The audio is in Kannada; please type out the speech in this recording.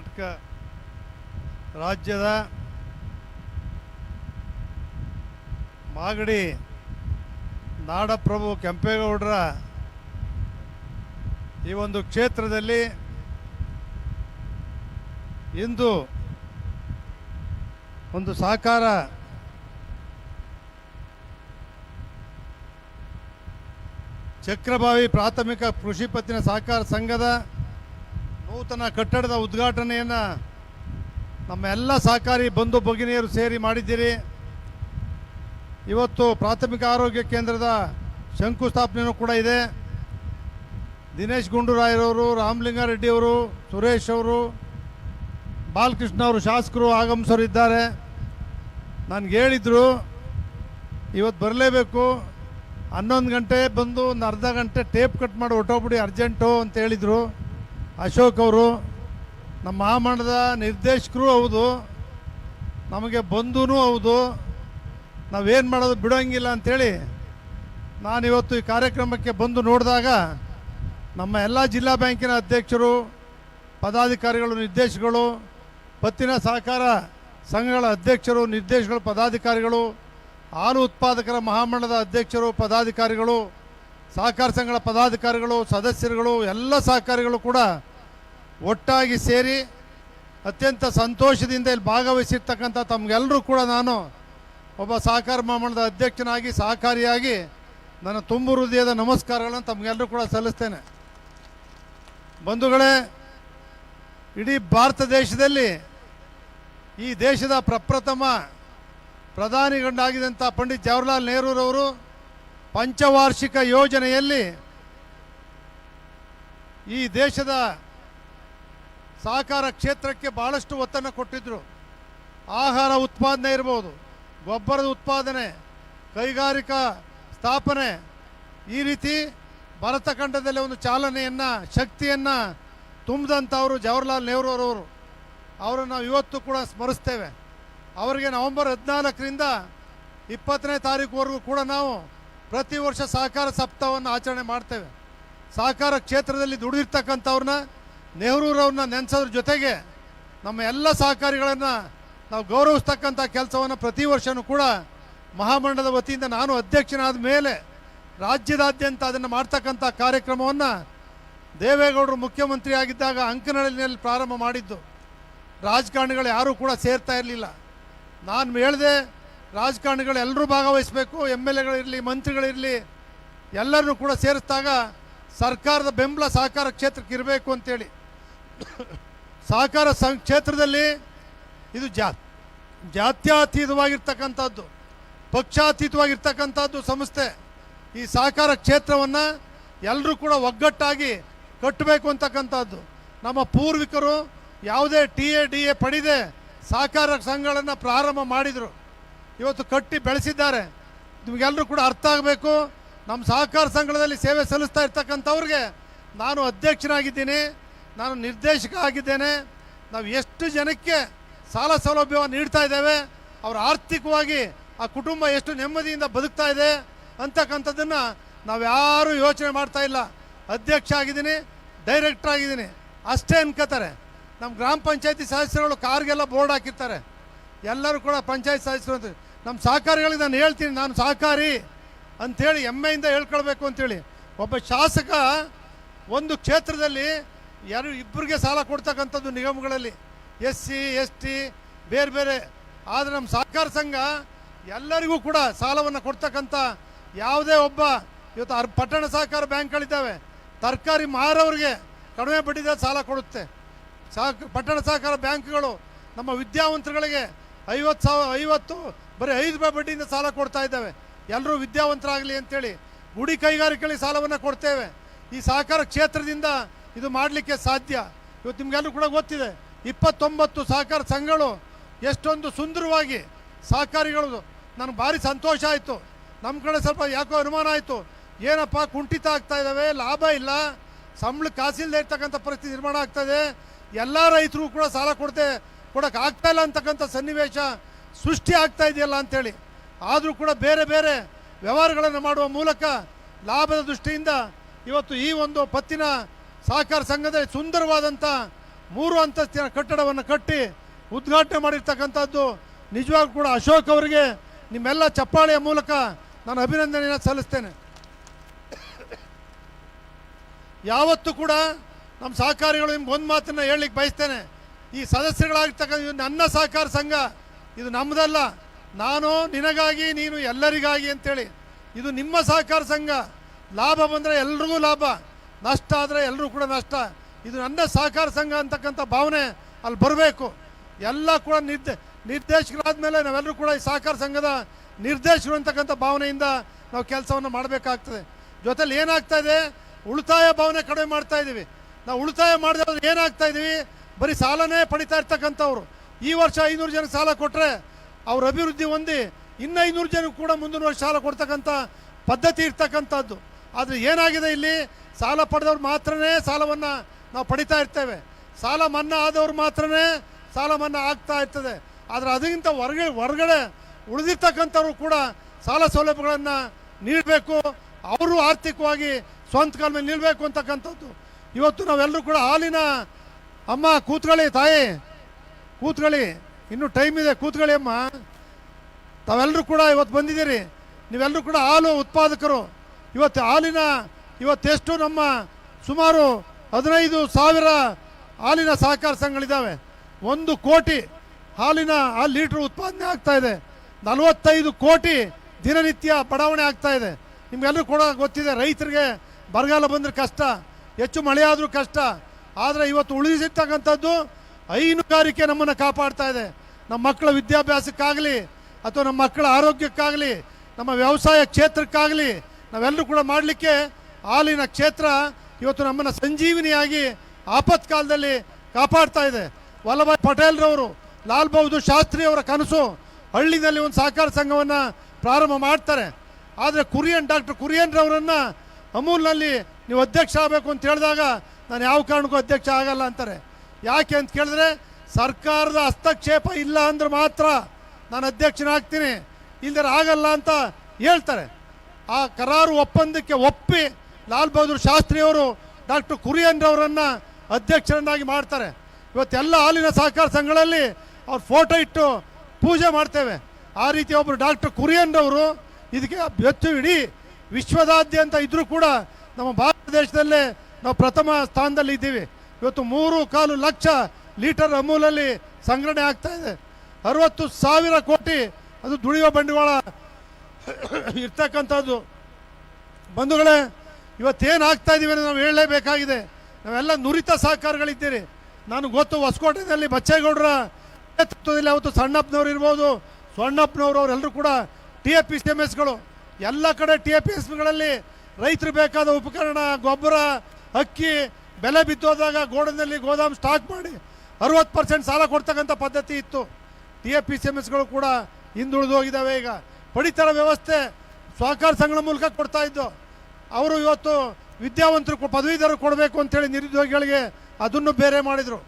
ಕರ್ನಾಟಕ ರಾಜ್ಯದ ಮಾಗಡಿ ನಾಡಪ್ರಭು ಕೆಂಪೇಗೌಡರ ಈ ಒಂದು ಕ್ಷೇತ್ರದಲ್ಲಿ ಇಂದು ಒಂದು ಸಹಕಾರ ಚಕ್ರಭಾವಿ ಪ್ರಾಥಮಿಕ ಕೃಷಿ ಪತ್ತಿನ ಸಹಕಾರ ಸಂಘದ ನೂತನ ಕಟ್ಟಡದ ಉದ್ಘಾಟನೆಯನ್ನು ನಮ್ಮ ಎಲ್ಲ ಸಹಕಾರಿ ಬಂಧು ಭಗಿನಿಯರು ಸೇರಿ ಮಾಡಿದ್ದೀರಿ. ಇವತ್ತು ಪ್ರಾಥಮಿಕ ಆರೋಗ್ಯ ಕೇಂದ್ರದ ಶಂಕುಸ್ಥಾಪನೆಯೂ ಕೂಡ ಇದೆ. ದಿನೇಶ್ ಗುಂಡೂರಾಯರವರು, ರಾಮಲಿಂಗಾರೆಡ್ಡಿಯವರು, ಸುರೇಶ್ ಅವರು, ಬಾಲಕೃಷ್ಣ ಅವರು ಶಾಸಕರು, ಆಗಮಿಸೋರು ಇದ್ದಾರೆ. ನನಗೆ ಹೇಳಿದರು, ಇವತ್ತು ಬರಲೇಬೇಕು. ಹನ್ನೊಂದು ಗಂಟೆ ಬಂದು ಒಂದು ಅರ್ಧ ಗಂಟೆ ಟೇಪ್ ಕಟ್ ಮಾಡಿ ಹೊಟ್ಟೋಗ್ಬಿಡಿ ಅರ್ಜೆಂಟು ಅಂತ ಹೇಳಿದರು. ಅಶೋಕ್ ಅವರು, ನಮ್ಮ ಮಹಾಮಂಡದ ನಿರ್ದೇಶಕರು ಹೌದು, ನಮಗೆ ಬಂಧುನು ಹೌದು, ನಾವೇನು ಮಾಡೋದು ಬಿಡೋಂಗಿಲ್ಲ ಅಂಥೇಳಿ ನಾನಿವತ್ತು ಈ ಕಾರ್ಯಕ್ರಮಕ್ಕೆ ಬಂದು ನೋಡಿದಾಗ ನಮ್ಮ ಎಲ್ಲ ಜಿಲ್ಲಾ ಬ್ಯಾಂಕಿನ ಅಧ್ಯಕ್ಷರು, ಪದಾಧಿಕಾರಿಗಳು ನಿರ್ದೇಶಕರು ಪತ್ತಿನ ಸಹಕಾರ ಸಂಘಗಳ ಅಧ್ಯಕ್ಷರು, ನಿರ್ದೇಶಕರು, ಪದಾಧಿಕಾರಿಗಳು, ಹಾಲು ಉತ್ಪಾದಕರ ಮಹಾಮಂಡದ ಅಧ್ಯಕ್ಷರು, ಪದಾಧಿಕಾರಿಗಳು ಸಹಕಾರ ಸಂಘಗಳ ಪದಾಧಿಕಾರಿಗಳು, ಸದಸ್ಯರುಗಳು, ಎಲ್ಲ ಸಹಕಾರಿಗಳು ಕೂಡ ಒಟ್ಟಾಗಿ ಸೇರಿ ಅತ್ಯಂತ ಸಂತೋಷದಿಂದ ಇಲ್ಲಿ ಭಾಗವಹಿಸಿರ್ತಕ್ಕಂಥ ತಮಗೆಲ್ಲರೂ ಕೂಡ ನಾನು ಒಬ್ಬ ಸಹಕಾರ ಮಾಮಣದ ಅಧ್ಯಕ್ಷನಾಗಿ, ಸಹಕಾರಿಯಾಗಿ ನನ್ನ ತುಂಬು ಹೃದಯದ ನಮಸ್ಕಾರಗಳನ್ನು ತಮಗೆಲ್ಲರೂ ಕೂಡ ಸಲ್ಲಿಸ್ತೇನೆ. ಬಂಧುಗಳೇ, ಇಡೀ ಭಾರತ ದೇಶದಲ್ಲಿ ಈ ದೇಶದ ಪ್ರಪ್ರಥಮ ಪ್ರಧಾನಿಗಂಡಾಗಿದ್ದಂಥ ಪಂಡಿತ್ ಜವಾಹರ್ಲಾಲ್ ನೆಹರೂರವರು ಪಂಚವಾರ್ಷಿಕ ಯೋಜನೆಯಲ್ಲಿ ಈ ದೇಶದ ಸಹಕಾರ ಕ್ಷೇತ್ರಕ್ಕೆ ಭಾಳಷ್ಟು ಒತ್ತನ್ನು ಕೊಟ್ಟಿದ್ದರು ಆಹಾರ ಉತ್ಪಾದನೆ ಇರ್ಬೋದು, ಗೊಬ್ಬರದ ಉತ್ಪಾದನೆ, ಕೈಗಾರಿಕಾ ಸ್ಥಾಪನೆ, ಈ ರೀತಿ ಭಾರತ ಖಂಡದಲ್ಲಿ ಒಂದು ಚಾಲನೆಯನ್ನು, ಶಕ್ತಿಯನ್ನು ತುಂಬಿದಂಥವರು ಜವಾಹರ್ಲಾಲ್ ನೆಹರು ಅವರವರು. ಅವರನ್ನು ನಾವು ಇವತ್ತು ಕೂಡ ಸ್ಮರಿಸ್ತೇವೆ. ಅವರಿಗೆ ನವೆಂಬರ್ ಹದಿನಾಲ್ಕರಿಂದ ಇಪ್ಪತ್ತನೇ ತಾರೀಕುವರೆಗೂ ಕೂಡ ನಾವು ಪ್ರತಿ ವರ್ಷ ಸಹಕಾರ ಸಪ್ತಾಹವನ್ನು ಆಚರಣೆ ಮಾಡ್ತೇವೆ. ಸಹಕಾರ ಕ್ಷೇತ್ರದಲ್ಲಿ ದುಡಿದಿರ್ತಕ್ಕಂಥವ್ರನ್ನ, ನೆಹರೂರವ್ರನ್ನ ನೆನೆಸೋದ್ರ ಜೊತೆಗೆ ನಮ್ಮ ಎಲ್ಲ ಸಹಕಾರಿಗಳನ್ನು ನಾವು ಗೌರವಿಸ್ತಕ್ಕಂಥ ಕೆಲಸವನ್ನು ಪ್ರತಿ ವರ್ಷವೂ ಕೂಡ ಮಹಾಮಂಡಲದ ವತಿಯಿಂದ ನಾನು ಅಧ್ಯಕ್ಷನಾದ ಮೇಲೆ ರಾಜ್ಯದಾದ್ಯಂತ ಅದನ್ನು ಮಾಡ್ತಕ್ಕಂಥ ಕಾರ್ಯಕ್ರಮವನ್ನು ದೇವೇಗೌಡರು ಮುಖ್ಯಮಂತ್ರಿ ಆಗಿದ್ದಾಗ ಪ್ರಾರಂಭ ಮಾಡಿದ್ದು. ರಾಜಕಾರಣಿಗಳು ಯಾರೂ ಕೂಡ ಸೇರ್ತಾ ಇರಲಿಲ್ಲ. ನಾನು ಹೇಳಿದೆ ರಾಜಕಾರಣಿಗಳು ಎಲ್ಲರೂ ಭಾಗವಹಿಸಬೇಕು ಎಂ ಎಲ್ ಎಗಳಿರಲಿ ಮಂತ್ರಿಗಳಿರಲಿ, ಎಲ್ಲರನ್ನೂ ಕೂಡ ಸೇರಿಸಿದಾಗ ಸರ್ಕಾರದ ಬೆಂಬಲ ಸಹಕಾರ ಕ್ಷೇತ್ರಕ್ಕೆ ಇರಬೇಕು ಅಂತೇಳಿ. ಸಹಕಾರ ಸಂ ಕ್ಷೇತ್ರದಲ್ಲಿ ಇದು ಜಾ, ಜಾತ್ಯತೀತವಾಗಿರ್ತಕ್ಕಂಥದ್ದು, ಪಕ್ಷಾತೀತವಾಗಿರ್ತಕ್ಕಂಥದ್ದು ಸಂಸ್ಥೆ. ಈ ಸಹಕಾರ ಕ್ಷೇತ್ರವನ್ನು ಎಲ್ಲರೂ ಕೂಡ ಒಗ್ಗಟ್ಟಾಗಿ ಕಟ್ಟಬೇಕು ಅಂತಕ್ಕಂಥದ್ದು. ನಮ್ಮ ಪೂರ್ವಿಕರು ಯಾವುದೇ ಟಿ ಎ, ಡಿ ಎ ಪಡೆದೇ ಸಹಕಾರ ಸಂಘಗಳನ್ನು ಪ್ರಾರಂಭ ಮಾಡಿದರು. ಇವತ್ತು ಕಟ್ಟಿ ಬೆಳೆಸಿದ್ದಾರೆ. ನಿಮಗೆಲ್ಲರೂ ಕೂಡ ಅರ್ಥ ಆಗಬೇಕು. ನಮ್ಮ ಸಹಕಾರ ಸಂಘದಲ್ಲಿ ಸೇವೆ ಸಲ್ಲಿಸ್ತಾ ಇರ್ತಕ್ಕಂಥವ್ರಿಗೆ ನಾನು ಅಧ್ಯಕ್ಷನಾಗಿದ್ದೀನಿ. ನಾನು ನಿರ್ದೇಶಕ ಆಗಿದ್ದೇನೆ. ನಾವು ಎಷ್ಟು ಜನಕ್ಕೆ ಸಾಲ ಸೌಲಭ್ಯವನ್ನು ನೀಡ್ತಾ ಇದ್ದೇವೆ, ಅವ್ರ ಆರ್ಥಿಕವಾಗಿ ಆ ಕುಟುಂಬ ಎಷ್ಟು ನೆಮ್ಮದಿಯಿಂದ ಬದುಕ್ತಾ ಇದೆ ಅಂತಕ್ಕಂಥದ್ದನ್ನು ನಾವು ಯಾರೂ ಯೋಚನೆ ಮಾಡ್ತಾ ಇಲ್ಲ. ಅಧ್ಯಕ್ಷ ಆಗಿದ್ದೀನಿ, ಡೈರೆಕ್ಟರ್ ಆಗಿದ್ದೀನಿ. ಅಷ್ಟೇ ಅನ್ಕೋತಾರೆ. ನಮ್ಮ ಗ್ರಾಮ ಪಂಚಾಯತಿ ಸದಸ್ಯರುಗಳು ಕಾರ್ಗೆಲ್ಲ ಬೋರ್ಡ್ ಹಾಕಿರ್ತಾರೆ. ಎಲ್ಲರೂ ಕೂಡ ಪಂಚಾಯತ್ ಸದಸ್ಯರು ಅಂತ ನಮ್ಮ ಸಹಕಾರಿಗಳಿಗೆ ನಾನು ಹೇಳ್ತೀನಿ, ನಾನು ಸಹಕಾರಿ ಅಂಥೇಳಿ ಹೆಮ್ಮೆಯಿಂದ ಹೇಳ್ಕೊಳ್ಬೇಕು ಅಂತೇಳಿ. ಒಬ್ಬ ಶಾಸಕ ಒಂದು ಕ್ಷೇತ್ರದಲ್ಲಿ ಯಾರು ಇಬ್ಬರಿಗೆ ಸಾಲ ಕೊಡ್ತಕ್ಕಂಥದ್ದು ನಿಗಮಗಳಲ್ಲಿ ಎಸ್ ಸಿ ಎಸ್ ಟಿ ಬೇರೆ ಬೇರೆ. ಆದರೆ ನಮ್ಮ ಸಹಕಾರ ಸಂಘ ಎಲ್ಲರಿಗೂ ಕೂಡ ಸಾಲವನ್ನು ಕೊಡ್ತಕ್ಕಂಥ ಯಾವುದೇ ಒಬ್ಬ, ಇವತ್ತು ಅರ್, ಪಟ್ಟಣ ಸಹಕಾರ ಬ್ಯಾಂಕ್ಗಳಿದ್ದಾವೆ, ತರಕಾರಿ ಮಾರೋರಿಗೆ ಕಡಿಮೆ ಬಡ್ಡಿದ ಸಾಲ ಕೊಡುತ್ತೆ. ಸಹ ಪಟ್ಟಣ ಸಹಕಾರ ಬ್ಯಾಂಕ್ಗಳು ನಮ್ಮ ವಿದ್ಯಾವಂತರುಗಳಿಗೆ ಐವತ್ತು ಸಾವಿರ, ಐವತ್ತು ಬರೀ ಐದು ರೂಪಾಯಿ ಬಡ್ಡಿಯಿಂದ ಸಾಲ ಕೊಡ್ತಾ ಇದ್ದಾವೆ. ಎಲ್ಲರೂ ವಿದ್ಯಾವಂತರಾಗಲಿ ಅಂತೇಳಿ ಗುಡಿ ಕೈಗಾರಿಕೆಗಳಿಗೆ ಸಾಲವನ್ನು ಕೊಡ್ತೇವೆ. ಈ ಸಹಕಾರ ಕ್ಷೇತ್ರದಿಂದ ಇದು ಮಾಡಲಿಕ್ಕೆ ಸಾಧ್ಯ. ಇವತ್ತು ನಿಮಗೆಲ್ಲರೂ ಕೂಡ ಗೊತ್ತಿದೆ, ಇಪ್ಪತ್ತೊಂಬತ್ತು ಸಹಕಾರ ಸಂಘಗಳು ಎಷ್ಟೊಂದು ಸುಂದರವಾಗಿ ಸಹಕಾರಿಗಳು. ನನಗೆ ಭಾರಿ ಸಂತೋಷ ಆಯಿತು. ನಮ್ಮ ಕಡೆ ಸ್ವಲ್ಪ ಯಾಕೋ ಅನುಮಾನ ಆಯಿತು. ಏನಪ್ಪ, ಕುಂಠಿತ ಆಗ್ತಾ ಇದ್ದಾವೆ, ಲಾಭ ಇಲ್ಲ. ಸಂಬಳ ಕಾಸಿಲ್ಲದೆ ಇರ್ತಕ್ಕಂಥ ಪರಿಸ್ಥಿತಿ ನಿರ್ಮಾಣ ಆಗ್ತಾ ಇದೆ. ಎಲ್ಲ ರೈತರು ಕೂಡ ಸಾಲ ಕೊಡ್ತೇವೆ ಕೊಡೋಕ್ಕಾಗ್ತಾ ಇಲ್ಲ ಅಂತಕ್ಕಂಥ ಸನ್ನಿವೇಶ ಸೃಷ್ಟಿ ಆಗ್ತಾ ಇದೆಯಲ್ಲ ಅಂಥೇಳಿ ಆದರೂ ಕೂಡ ಬೇರೆ ಬೇರೆ ವ್ಯವಹಾರಗಳನ್ನು ಮಾಡುವ ಮೂಲಕ ಲಾಭದ ದೃಷ್ಟಿಯಿಂದ ಇವತ್ತು ಈ ಒಂದು ಪತ್ತಿನ ಸಹಕಾರ ಸಂಘದ ಸುಂದರವಾದಂಥ ಮೂರು ಅಂತಸ್ತಿನ ಕಟ್ಟಡವನ್ನು ಕಟ್ಟಿ ಉದ್ಘಾಟನೆ ಮಾಡಿರ್ತಕ್ಕಂಥದ್ದು ನಿಜವಾಗ್ಲೂ ಕೂಡ ಅಶೋಕ್ ಅವರಿಗೆ ನಿಮ್ಮೆಲ್ಲ ಚಪ್ಪಾಳೆಯ ಮೂಲಕ ನಾನು ಅಭಿನಂದನೆಯನ್ನು ಸಲ್ಲಿಸ್ತೇನೆ. ಯಾವತ್ತೂ ಕೂಡ ನಮ್ಮ ಸಹಕಾರಿಗಳು ನಿಮ್ಗೆ ಒಂದು ಮಾತನ್ನು ಹೇಳಲಿಕ್ಕೆ ಬಯಸ್ತೇನೆ. ಈ ಸದಸ್ಯಗಳಾಗಿರ್ತಕ್ಕಂಥ ನನ್ನ ಸಹಕಾರ ಸಂಘ ಇದು ನಮ್ಮದಲ್ಲ ನಾನು ನಿನಗಾಗಿ, ನೀನು ಎಲ್ಲರಿಗಾಗಿ ಅಂತೇಳಿ. ಇದು ನಿಮ್ಮ ಸಹಕಾರ ಸಂಘ. ಲಾಭ ಬಂದರೆ ಎಲ್ರಿಗೂ ಲಾಭ. ನಷ್ಟ ಆದರೆ ಎಲ್ಲರೂ ಕೂಡ ನಷ್ಟ. ಇದು ನನ್ನ ಸಹಕಾರ ಸಂಘ ಅಂತಕ್ಕಂಥ ಭಾವನೆ ಅಲ್ಲಿ ಬರಬೇಕು. ಎಲ್ಲ ಕೂಡ ನಿರ್ದೇ ನಿರ್ದೇಶಕರಾದ ನಾವೆಲ್ಲರೂ ಕೂಡ ಈ ಸಹಕಾರ ಸಂಘದ ನಿರ್ದೇಶಕರು ಅಂತಕ್ಕಂಥ ಭಾವನೆಯಿಂದ ನಾವು ಕೆಲಸವನ್ನು ಮಾಡಬೇಕಾಗ್ತದೆ. ಜೊತೇಲಿ ಏನಾಗ್ತಾ ಇದೆ? ಉಳಿತಾಯ ಭಾವನೆ ಕಡಿಮೆ ಮಾಡ್ತಾ ಇದ್ದೀವಿ ನಾವು ಉಳಿತಾಯ ಮಾಡಿದ್ರೆ ಏನಾಗ್ತಾ ಇದ್ದೀವಿ ಬರೀ ಸಾಲನೇ ಪಡಿತಾ ಇರ್ತಕ್ಕಂಥವ್ರು. ಈ ವರ್ಷ ಐನೂರು ಜನಕ್ಕೆ ಸಾಲ ಕೊಟ್ಟರೆ ಅವ್ರ ಅಭಿವೃದ್ಧಿ ಹೊಂದಿ ಇನ್ನೂ ಐನೂರು ಜನಕ್ಕೆ ಕೂಡ ಮುಂದಿನ ವರ್ಷ ಸಾಲ ಕೊಡ್ತಕ್ಕಂಥ ಪದ್ಧತಿ ಇರ್ತಕ್ಕಂಥದ್ದು. ಆದರೆ ಏನಾಗಿದೆ ಇಲ್ಲಿ? ಸಾಲ ಪಡೆದವ್ರು ಮಾತ್ರನೇ ಸಾಲವನ್ನು ನಾವು ಪಡಿತಾ ಇರ್ತೇವೆ. ಸಾಲ ಮನ್ನಾ ಆದವ್ರು ಮಾತ್ರನೇ ಸಾಲ ಮನ್ನಾ ಆಗ್ತಾ ಇರ್ತದೆ. ಆದರೆ ಅದಕ್ಕಿಂತ ಹೊರಗೆ, ಹೊರಗಡೆ ಉಳಿದಿರ್ತಕ್ಕಂಥವ್ರು ಕೂಡ ಸಾಲ ಸೌಲಭ್ಯಗಳನ್ನು ನೀಡಬೇಕು. ಅವರು ಆರ್ಥಿಕವಾಗಿ ಸ್ವಂತ ಕಾಲ ಮೇಲೆ ನಿಲ್ಲಬೇಕು ಅಂತಕ್ಕಂಥದ್ದು. ಇವತ್ತು ನಾವೆಲ್ಲರೂ ಕೂಡ ಹಾಲಿನ ಅಮ್ಮ ಕೂತ್ಕೊಳ್ಳಿ ತಾಯಿ. ಕೂತ್ಕೊಳ್ಳಿ. ಇನ್ನೂ ಟೈಮ್ ಇದೆ, ಕೂತ್ಕೊಳ್ಳಿ ಅಮ್ಮ. ತಾವೆಲ್ಲರೂ ಕೂಡ ಇವತ್ತು ಬಂದಿದ್ದೀರಿ. ನೀವೆಲ್ಲರೂ ಕೂಡ ಹಾಲು ಉತ್ಪಾದಕರು. ಇವತ್ತು ಹಾಲಿನ ಇವತ್ತೆಷ್ಟು ನಮ್ಮ ಸುಮಾರು ಹದಿನೈದು ಸಾವಿರ ಹಾಲಿನ ಸಹಕಾರ ಸಂಘಗಳಿದ್ದಾವೆ. ಒಂದು ಕೋಟಿ ಹಾಲಿನ, ಹಾಲು ಲೀಟ್ರ್ ಉತ್ಪಾದನೆ ಆಗ್ತಾ ಇದೆ. ನಲವತ್ತೈದು ಕೋಟಿ ದಿನನಿತ್ಯ ಬಡಾವಣೆ ಆಗ್ತಾ ಇದೆ. ನಿಮ್ಗೆಲ್ಲರೂ ಕೂಡ ಗೊತ್ತಿದೆ, ರೈತರಿಗೆ ಬರಗಾಲ ಬಂದರೆ ಕಷ್ಟ, ಹೆಚ್ಚು ಮಳೆ ಆದರೂ ಕಷ್ಟ. ಆದರೆ ಇವತ್ತು ಉಳಿಸಿರ್ತಕ್ಕಂಥದ್ದು ಹೈನುಗಾರಿಕೆ ನಮ್ಮನ್ನು ಕಾಪಾಡ್ತಾ ಇದೆ. ನಮ್ಮ ಮಕ್ಕಳ ವಿದ್ಯಾಭ್ಯಾಸಕ್ಕಾಗಲಿ ಅಥವಾ ನಮ್ಮ ಮಕ್ಕಳ ಆರೋಗ್ಯಕ್ಕಾಗಲಿ, ನಮ್ಮ ವ್ಯವಸಾಯ ಕ್ಷೇತ್ರಕ್ಕಾಗಲಿ ನಾವೆಲ್ಲರೂ ಕೂಡ ಮಾಡಲಿಕ್ಕೆ ಹಾಲಿನ ಕ್ಷೇತ್ರ ಇವತ್ತು ನಮ್ಮನ್ನು ಸಂಜೀವಿನಿಯಾಗಿ ಆಪತ್ಕಾಲದಲ್ಲಿ ಕಾಪಾಡ್ತಾ ಇದೆ. ವಲ್ಲಭಾಯ್ ಪಟೇಲ್ರವರು, ಲಾಲ್ ಬಹದ್ದೂರ್ ಶಾಸ್ತ್ರಿ ಅವರ ಕನಸು ಹಳ್ಳಿನಲ್ಲಿ ಒಂದು ಸಹಕಾರ ಸಂಘವನ್ನು ಪ್ರಾರಂಭ ಮಾಡ್ತಾರೆ. ಆದರೆ ಕುರಿಯನ್, ಡಾಕ್ಟರ್ ಕುರಿಯನ್ ರವರನ್ನು ಅಮೂಲ್ನಲ್ಲಿ ನೀವು ಅಧ್ಯಕ್ಷ ಆಗಬೇಕು ಅಂತ ಹೇಳಿದಾಗ ನಾನು ಯಾವ ಕಾರಣಕ್ಕೂ ಅಧ್ಯಕ್ಷ ಆಗಲ್ಲ ಅಂತಾರೆ. ಯಾಕೆ ಅಂತ ಕೇಳಿದ್ರೆ ಸರ್ಕಾರದ ಹಸ್ತಕ್ಷೇಪ ಇಲ್ಲ ಅಂದ್ರೆ ಮಾತ್ರ ನಾನು ಅಧ್ಯಕ್ಷನಾಗ್ತೀನಿ. ಇಲ್ದರೆ ಆಗಲ್ಲ ಅಂತ ಹೇಳ್ತಾರೆ. ಆ ಕರಾರು ಒಪ್ಪಂದಕ್ಕೆ ಒಪ್ಪಿ ಲಾಲ್ ಬಹದ್ದೂರ್ ಶಾಸ್ತ್ರಿಯವರು ಡಾಕ್ಟರ್ ಕುರಿಯನ್ ರವರನ್ನು ಅಧ್ಯಕ್ಷರನ್ನಾಗಿ ಮಾಡ್ತಾರೆ. ಇವತ್ತೆಲ್ಲ ಹಾಲಿನ ಸಹಕಾರ ಸಂಘಗಳಲ್ಲಿ ಅವ್ರ ಫೋಟೋ ಇಟ್ಟು ಪೂಜೆ ಮಾಡ್ತೇವೆ. ಆ ರೀತಿ ಒಬ್ಬರು ಡಾಕ್ಟರ್ ಕುರಿಯನ್ ರವರು ಇದಕ್ಕೆ ಬೆತ್ತು ಇಡೀ ವಿಶ್ವದಾದ್ಯಂತ ಇದ್ದರೂ ಕೂಡ ನಮ್ಮ ಭಾರತ ದೇಶದಲ್ಲೇ ನಾವು ಪ್ರಥಮ ಸ್ಥಾನದಲ್ಲಿ ಇದ್ದೀವಿ ಇವತ್ತು ಮೂರು ಕಾಲು ಲಕ್ಷ ಲೀಟರ್ ಅಮೂಲಲ್ಲಿ ಸಂಗ್ರಹಣೆ ಆಗ್ತಾ ಇದೆ. ಅರವತ್ತು ಸಾವಿರ ಕೋಟಿ ಅದು ದುಡಿಯುವ ಬಂಡವಾಳ ಇರ್ತಕ್ಕಂಥದ್ದು. ಬಂಧುಗಳೇ, ಇವತ್ತೇನು ಆಗ್ತಾ ಇದ್ದೀವಿ ಅಂತ ನಾವು ಹೇಳಲೇಬೇಕಾಗಿದೆ. ನಾವೆಲ್ಲ ನುರಿತ ಸಹಕಾರಗಳಿದ್ದೀರಿ. ನಾನು ಗೊತ್ತು ಹೊಸಕೋಟೆಯಲ್ಲಿ ಬಚ್ಚೇಗೌಡರ ನೇತೃತ್ವದಲ್ಲಿ ಅವತ್ತು ಸಣ್ಣಪ್ಪನವ್ರು ಇರ್ಬೋದು, ಸೊಣ್ಣಪ್ಪನವರು ಅವರೆಲ್ಲರೂ ಕೂಡ T A P, C M ಎಸ್ಗಳು. ಎಲ್ಲ ಕಡೆ ಟಿ ಎ ಪಿ ಎಸ್ಗಳಲ್ಲಿ ರೈತರು ಬೇಕಾದ ಉಪಕರಣ, ಗೊಬ್ಬರ, ಅಕ್ಕಿ ಬೆಲೆ ಬಿದ್ದೋದಾಗ ಗೋಡನಲ್ಲಿ ಗೋದಾಮ್ ಸ್ಟಾಕ್ ಮಾಡಿ ಅರುವತ್ತು ಪರ್ಸೆಂಟ್ ಸಾಲ ಕೊಡ್ತಕ್ಕಂಥ ಪದ್ಧತಿ ಇತ್ತು. T A P C M ಎಸ್ಗಳು ಕೂಡ ಹಿಂದುಳಿದು ಹೋಗಿದ್ದಾವೆ ಈಗ. ಪಡಿತರ ವ್ಯವಸ್ಥೆ ಸಹಕಾರ ಸಂಘಗಳ ಮೂಲಕ ಕೊಡ್ತಾ ಇದ್ದು, ಅವರು ಇವತ್ತು ವಿದ್ಯಾವಂತರು, ಪದವೀಧರರು ಕೊಡಬೇಕು ಅಂತೇಳಿ ನಿರುದ್ಯೋಗಿಗಳಿಗೆ ಅದನ್ನು ಬೇರೆ ಮಾಡಿದರು.